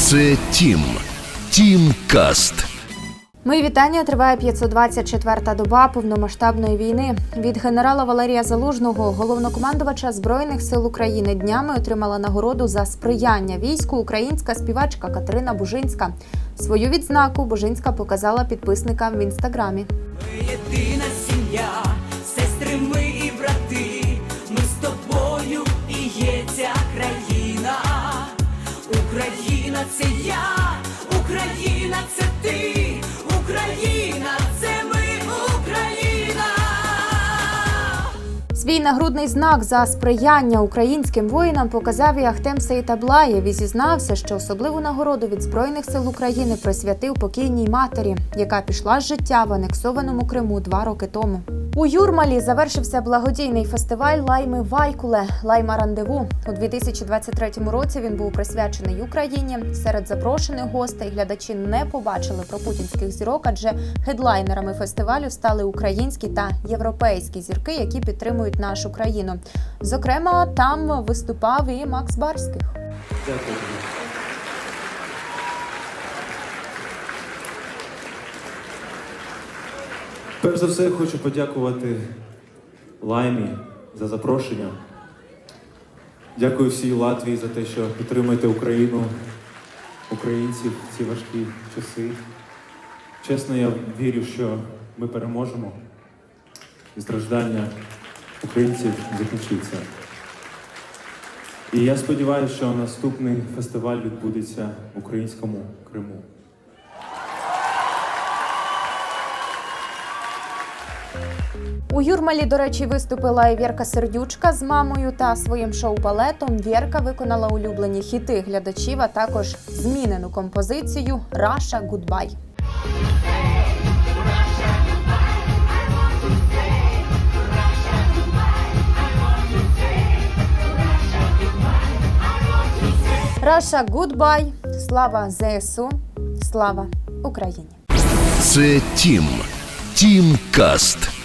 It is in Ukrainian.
Це Тім. Тім Каст. Мої вітання триває 524-та доба повномасштабної війни. Від генерала Валерія Залужного, головнокомандувача збройних сил України, днями отримала нагороду за сприяння війську українська співачка Катерина Бужинська. Свою відзнаку Бужинська показала підписникам в інстаграмі. Ми Україна це я, Україна це ти, Україна це ми, Україна. Свій нагрудний знак за сприяння українським воїнам показав і Ахтем Сейтаблаєв і зізнався, що особливу нагороду від збройних сил України присвятив покійній матері, яка пішла з життя в анексованому Криму два роки тому. У Юрмалі завершився благодійний фестиваль Лайми Вайкуле Лайма Рандеву. У 2023 році він був присвячений Україні. Серед запрошених гостей глядачі не побачили пропутінських зірок, адже хедлайнерами фестивалю стали українські та європейські зірки, які підтримують нашу країну. Зокрема, там виступав і Макс Барських. Дякую Перш за все, хочу подякувати Лаймі за запрошення. Дякую всій Латвії за те, що підтримуєте Україну, українців в ці важкі часи. Чесно, я вірю, що ми переможемо і страждання українців закінчиться. І я сподіваюся, що наступний фестиваль відбудеться в українському Криму. У Юрмалі, до речі, виступила і Вірка Сердючка з мамою та своїм шоу-балетом. Вірка виконала улюблені хіти глядачів, а також змінену композицію Раша Гудбай. Раша Гудбай. Слава ЗСУ. Слава Україні. Це Тім. Тім Каст.